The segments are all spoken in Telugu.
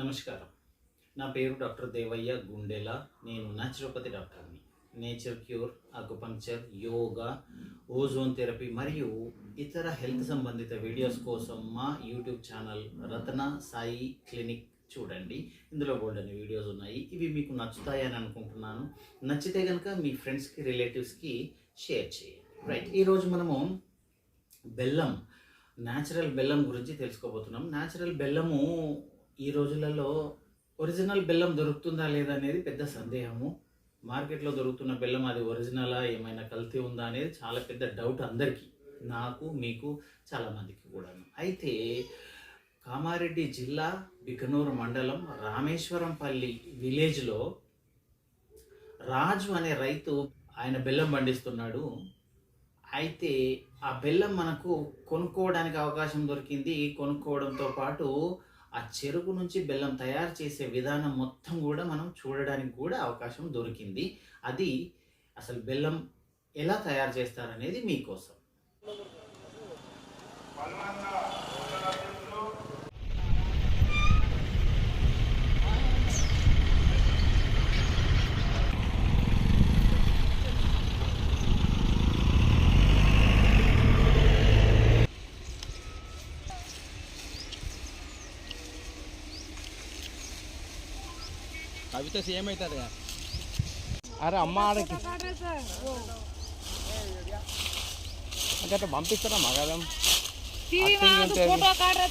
నమస్కారం. నా పేరు డాక్టర్ దేవయ్య గుండెల. నేను న్యాచురోపతి డాక్టర్ని nature cure acupuncture yoga ozone therapy మరియు ఇతర హెల్త్ సంబంధిత వీడియోస్ కోసం మా YouTube channel Ratana Sai clinic చూడండి. ఇందులో బోల్డని వీడియోస్ ఉన్నాయి. ఇవి మీకు నచ్చుతాయని అనుకుంటున్నాను. నచ్చితే కనుక మీ ఫ్రెండ్స్కి రిలేటివ్స్కి షేర్ చేయండి. రైట్ ఈరోజు మనము బెల్లం న్యాచురల్ బెల్లం గురించి తెలుసుకోబోతున్నాం. న్యాచురల్ బెల్లము ఈ రోజులలో ఒరిజినల్ బెల్లం దొరుకుతుందా లేదా అనేది పెద్ద సందేహము. మార్కెట్లో దొరుకుతున్న బెల్లం అది ఒరిజినలా ఏమైనా కల్తీ ఉందా అనేది చాలా పెద్ద డౌట్ అందరికీ నాకు మీకు చాలామందికి కూడా అయితే కామారెడ్డి జిల్లా బికనూరు మండలం రామేశ్వరంపల్లి విలేజ్లో రాజు అనే రైతు ఆయన బెల్లం పండిస్తున్నాడు. అయితే ఆ బెల్లం మనకు కొనుక్కోవడానికి అవకాశం దొరికింది. కొనుక్కోవడంతో పాటు ఆ చెరుకు నుంచి బెల్లం తయారు చేసే విధానం మొత్తం కూడా మనం చూడడానికి కూడా అవకాశం దొరికింది. అది అసలు బెల్లం ఎలా తయారు చేస్తారనేది మీకోసం. కవిత సేమ్ అవుతుంది అరే అమ్మ ఆడకి. అంటే అట్లా పంపిస్తారా మగదం Acting అంటే అది. ఫోటో కాడరా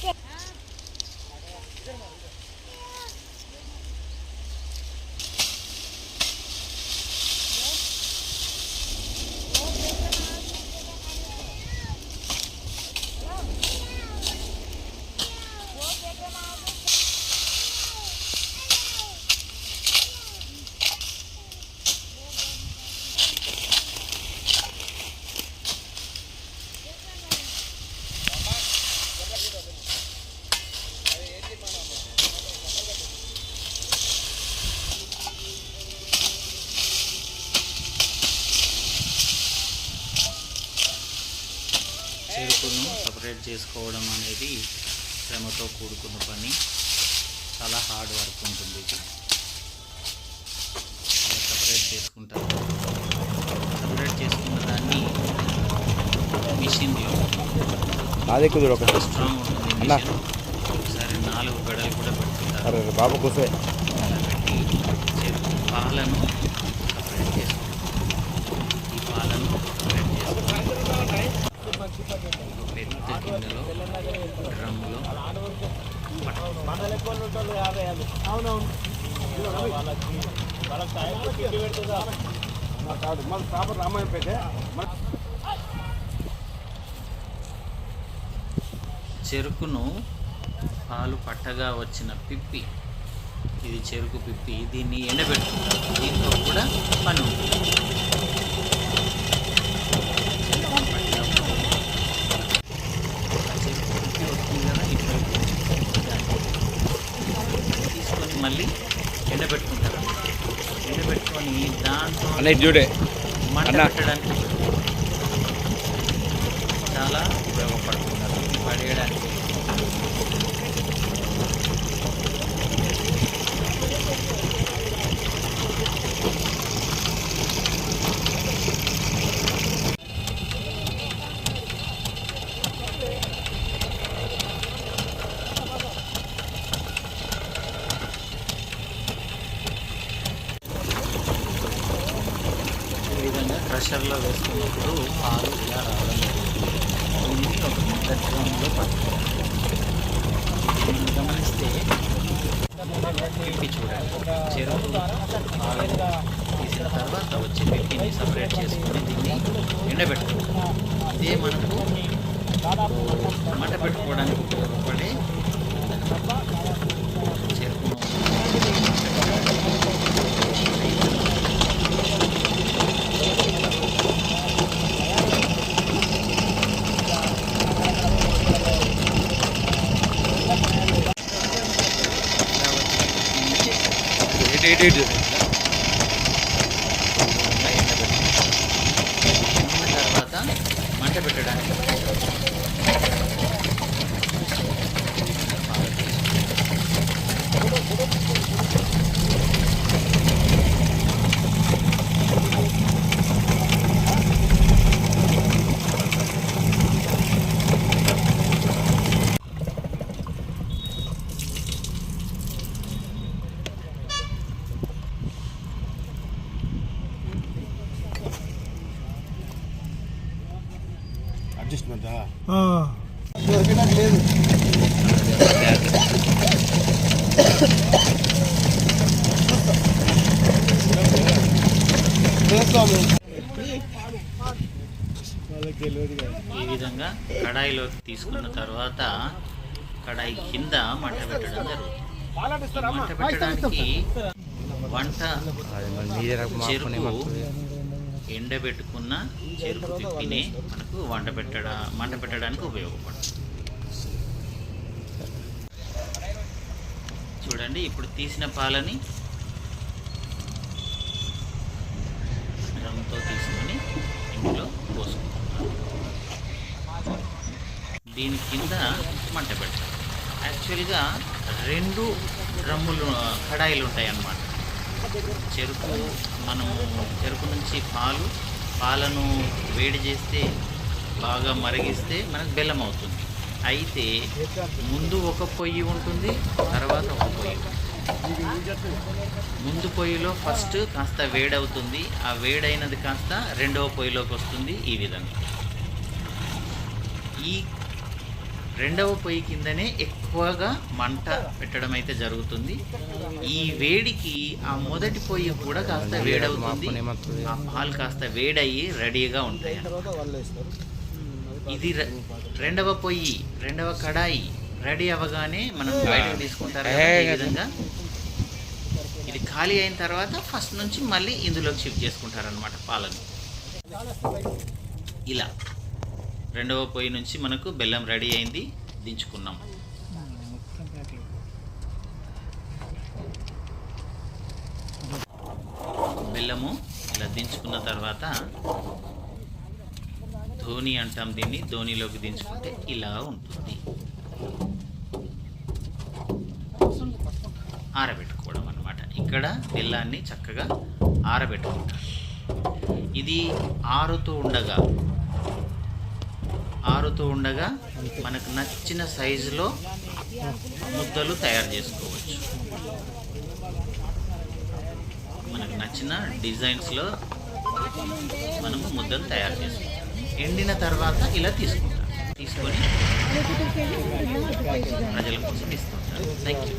చెరుకును సపరేట్ చేసుకోవడం అనేది శ్రమతో కూడుకున్న పని. చాలా హార్డ్ వర్క్ ఉంటుంది ఇది. సపరేట్ చేసుకుంటారు. సపరేట్ చేసుకున్న దాన్ని మిషన్లో అదే కుదురు ఒకటి స్ట్రాంగ్ ఉంటుంది ఒకసారి నాలుగు గడలు కూడా పెట్టుకుంటారు. అరే బాబు కూసే. పెట్టి పాలను సపరేట్ చేసుకుంటారు ఈ పాలను సపరేట్ పెద్ద గిన్నెలో డ్రమ్లో చెరుకును పాలు పట్టగా వచ్చిన పిప్పి. ఇది చెరుకు పిప్పి. దీన్ని ఎండబెట్టుకుంటారు. దీంతో కూడా పని ఉంటుంది ఆ చెరుకు పిప్పి వస్తుంది కదా ఇటువైపు దాన్ని తీసుకొని మళ్ళీ ఎండబెట్టుకుంటారు ఎండబెట్టుకొని ఇది చూడే. మంట. పెట్టడానికి చాలా ఉపయోగపడుతున్నారు పడేయడానికి ఈ ప్రెషర్లో వేసుకున్నప్పుడు పాలు ఇలా రావడం జరుగుతుంది దీన్ని ఒక ముద్ద డ్రమ్లో పట్టుకోవాలి గమనిస్తే పిప్పి చూడాలి చెరువు పాలు తీసిన తర్వాత వచ్చే పిప్పిని సపరేట్ చేసుకుని దీన్ని ఎండబెట్టుకోవాలి ఇదే మనకు మంట పెట్టుకోవడానికి ఉపయోగపడే చెరుకును ఇలా ఎయిట్ తర్వాత మంట పెట్టడానికి. ఈ విధంగా కడాయిలోకి తీసుకున్న తర్వాత కడాయి కింద మంట పెట్టడం జరుగుతుంది మంట పెట్టడానికి వంట చెరుకు? ఎండబెట్టుకున్న చెరుకు పిప్పిని మనకు వంట పెట్టడ మంట పెట్టడానికి ఉపయోగపడుతుంది. చూడండి ఇప్పుడు తీసిన పాలని డ్రమ్తో తీసుకొని ఇందులో పోసుకుంటున్నాం దీని కింద మంట పెడతాం యాక్చువల్గా రెండు డ్రమ్ములు కడాయిలు ఉంటాయి అన్నమాట చెరుకు మనము చెరుకు నుంచి పాలు పాలను వేడి చేస్తే బాగా మరిగిస్తే మనకు బెల్లం అవుతుంది. అయితే ముందు ఒక పొయ్యి ఉంటుంది తర్వాత ఒక పొయ్యి ముందు పొయ్యిలో ఫస్ట్ కాస్త వేడవుతుంది. ఆ వేడైనది కాస్త రెండవ పొయ్యిలోకి వస్తుంది ఈ విధంగా. ఈ రెండవ పొయ్యి కిందనే ఎక్కువగా మంట పెట్టడం అయితే జరుగుతుంది. ఈ వేడికి ఆ మొదటి పొయ్యి కూడా కాస్త వేడవుతుంది. ఆ పాలు కాస్త వేడయ్యి రెడీగా ఉంటాయి ఇది రెండవ పొయ్యి రెండవ కడాయి రెడీ అవ్వగానే మనం బయటకు తీసుకుంటారు ఈ విధంగా. ఇది ఖాళీ అయిన తర్వాత ఫస్ట్ నుంచి మళ్ళీ ఇందులోకి షిఫ్ట్ చేసుకుంటారనమాట పాలను. ఇలా. రెండవ పొయ్యి నుంచి మనకు బెల్లం రెడీ అయింది దించుకున్నాం. బెల్లము ఇలా దించుకున్న తర్వాత ధోని అంటాం దీన్ని ధోనిలోకి దించుకుంటే ఇలా ఉంటుంది. ఆరబెట్టుకోవడం అన్నమాట. ఇక్కడ బెల్లాన్ని చక్కగా ఆరబెట్టుకుంటాం ఇది ఆరుతూ ఉండగా ఆరుతూ ఉండగా మనకు నచ్చిన సైజులో ముద్దలు తయారు చేసుకోవచ్చు. మనకు నచ్చిన డిజైన్స్లో మనము ముద్దలు తయారు చేసుకుంటాం. ఎండిన తర్వాత ఇలా తీసుకుంటాం. తీసుకొని ప్రజల కోసం ఇస్తుంటాం. Thank you